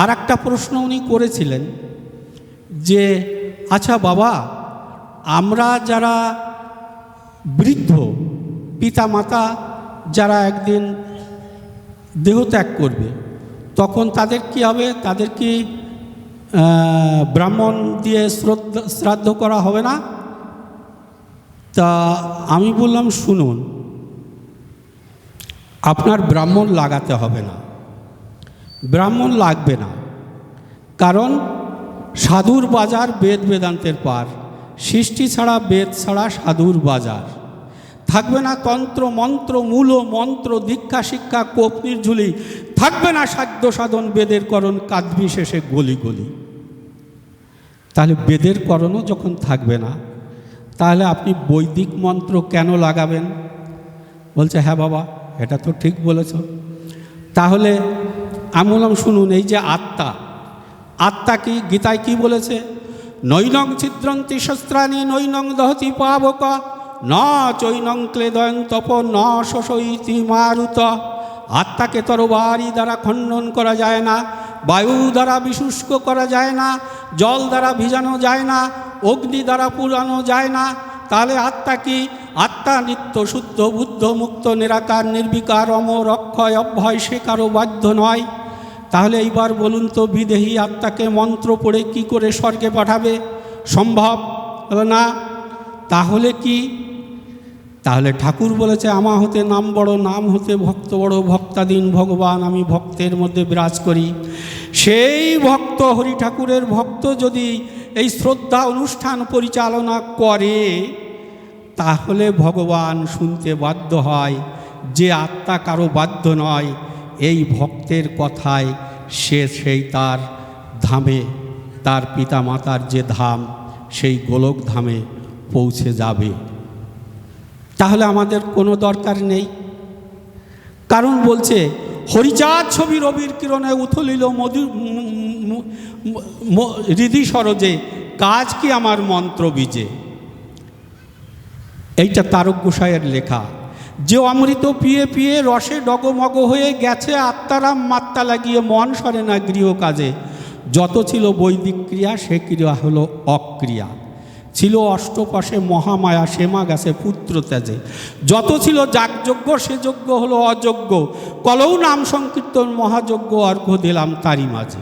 আর একটা প্রশ্ন উনি করেছিলেন যে আচ্ছা বাবা, আমরা যারা বৃদ্ধ পিতা মাতা যারা একদিন দেহত্যাগ করবে, তখন তাদের কি হবে? তাদের কি ব্রাহ্মণ দিয়ে শ্রদ্ধা, শ্রাদ্ধ করা হবে না? তা আমি বললাম, শুনুন, আপনার ব্রাহ্মণ লাগাতে হবে না। ব্রাহ্মণ লাগবে না। কারণ সাধুর বাজার বেদ বেদান্তের পার। সৃষ্টি ছাড়া বেদ ছাড়া সাধুর বাজার। থাকবে না তন্ত্র, মন্ত্র, মূল মন্ত্র, দীক্ষা, শিক্ষা, কোপ নির্ঝুলি। থাকবে না সাধ্য সাধন, বেদের করণ, কাদবি শেষে গলি গলি। তাহলে বেদের করণও যখন থাকবে না, তাহলে আপনি বৈদিক মন্ত্র কেন লাগাবেন? বলছে হ্যাঁ বাবা, এটা তো ঠিক বলেছ। তাহলে আমি বললাম শুনুন, এই যে আত্মা। আত্মা কি, গীতায় কি বলেছে? নৈনং ছিদ্রন্তি শস্ত্রাণী নৈনং দহতি পাবক, ন চৈনং ক্লেদয়ং তপ, ন শোষইতি মারুত। আত্মাকে তরবারি দ্বারা খণ্ডন করা যায় না, বায়ু দ্বারা বিশুষ্ক করা যায় না, জল দ্বারা ভিজানো যায় না, অগ্নি দ্বারা পুরানো যায় না। তাহলে আত্মা কি? আত্মা নিত্য শুদ্ধ, বুদ্ধ, মুক্ত, নিরাকার, নির্বিকার, অমর, অক্ষয়, অভয়, সে কারও বাধ্য নয়। তাহলে এইবার বলুন তো, বিদেহী আত্মাকে মন্ত্র পড়ে কি করে স্বর্গে পাঠাবে? সম্ভব? না। তাহলে কি? তাহলে ঠাকুর বলেছে, আমা হতে নাম বড়, নাম হতে ভক্ত বড়, ভক্তাধীন ভগবান, আমি ভক্তের মধ্যে বিরাজ করি। সেই ভক্ত, হরি ঠাকুরের ভক্ত যদি এই শ্রদ্ধা অনুষ্ঠান পরিচালনা করে, তাহলে ভগবান শুনতে বাধ্য হয় যে আত্মা কারও বাধ্য নয়। এই ভক্তের কথায় সে সেই তার ধামে, তার পিতা মাতার যে ধাম, সেই গোলক ধামে পৌঁছে যাবে। তাহলে আমাদের কোনো দরকার নেই। কারণ বলছে, হরিচাঁদ ছবি রবির কিরণে উথলিল মধু হৃদি সরজে, কাজ কি আমার মন্ত্র বীজে? এইটা তারক গোসাইয়ের লেখা। যে অমৃত পিয়ে পিয়ে রসে ডগমগ হয়ে গেছে আত্মারাম মাত্রা লাগিয়ে মন সরে না গৃহ কাজে। যত ছিল বৈদিক ক্রিয়া, সে ক্রিয়া হলো অক্রিয়া। ছিল অষ্টপাশে মহামায়া সেমা গেছে পুত্র ত্যাজে। যত ছিল যাগযজ্ঞ, সে যজ্ঞ হলো অযোগ্য কলৌ নাম সংকীর্তন মহাযজ্ঞ, অর্ঘ্য দিলাম তারই মাঝে।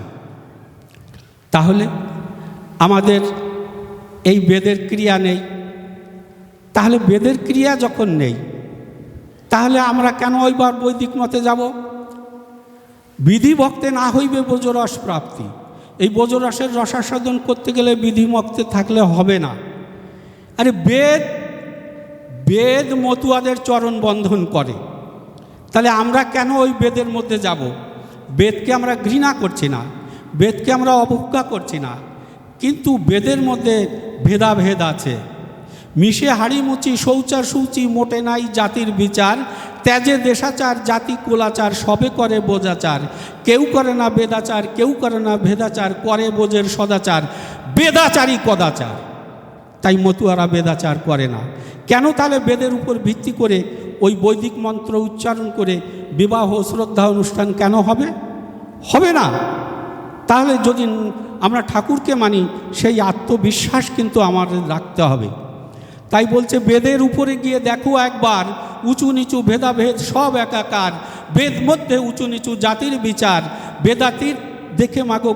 তাহলে আমাদের এই বেদের ক্রিয়া নেই। তাহলে বেদের ক্রিয়া যখন নেই তাহলে আমরা কেন ওইবার বৈদিক মতে যাব? বিধি ভক্তে না হইবে বোজরস প্রাপ্তি। এই বোজরসের রসাস্বাদন করতে গেলে বিধি মক্তে থাকলে হবে না। আরে বেদ বেদ মতুয়াদের চরণ বন্ধন করে। তাহলে আমরা কেন ওই বেদের মধ্যে যাব? বেদকে আমরা ঘৃণা করছি না, বেদকে আমরা অবজ্ঞা করছি না। কিন্তু বেদের মধ্যে ভেদাভেদ আছে। মিশে হাড়িমুচি শৌচার সূচি মোটে নাই জাতির বিচার। ত্যাজে দেশাচার, জাতি কোলাচার, সবে করে বোজাচার কেউ করে না বেদাচার, কেউ করে না ভেদাচার, করে বোঝের সদাচার। বেদাচারই কদাচার। তাই মতুয়ারা বেদাচার করে না। কেন তাহলে বেদের উপর ভিত্তি করে ওই বৈদিক মন্ত্র উচ্চারণ করে বিবাহ, শ্রদ্ধা অনুষ্ঠান কেন হবে? হবে না। তাহলে যদি আমরা ঠাকুরকে মানি, সেই আত্মবিশ্বাস কিন্তু আমাদের রাখতে হবে। তাই বলছে, বেদের উপরে গিয়ে দেখো একবার উঁচু নিচু ভেদাভেদ সব একাকার। বেদ মধ্যে উঁচু নিচু জাতির বিচার। বেদাতির দেখে মাগো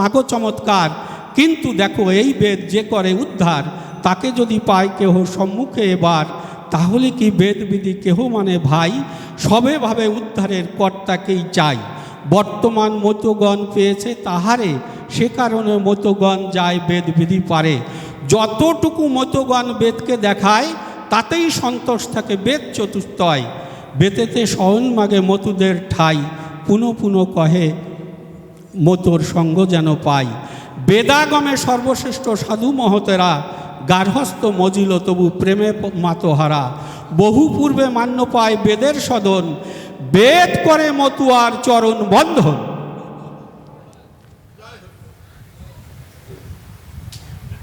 মাগো চমৎকার। কিন্তু দেখো, এই বেদ যে করে উদ্ধার, তাকে যদি পায় কেহ সম্মুখে এবার, তাহলে কি বেদবিধি কেহ মানে ভাই? সবে ভাবে উদ্ধারের কর্তাকেই চাই। বর্তমান মতগণ পেয়েছে তাহারে, সে কারণে মতগণ যায় বেদবিধি পারে। যতটুকু মতগণ বেদকে দেখায়, তাতেই সন্তোষ থাকে, বেদ চতুর্থয় বেতেতে শয়ন মাগে মতুদের ঠাই, পুনঃ পুনঃ কহে মতোর সঙ্গ যেন পাই। বেদাগমে সর্বশ্রেষ্ঠ সাধু মহতেরা, গার্হস্থ মজিল তবু প্রেমে মাতহারা। বহু পূর্বে মান্য পায় বেদের সদন, বেদ করে মতুয়ার চরণ বন্ধন।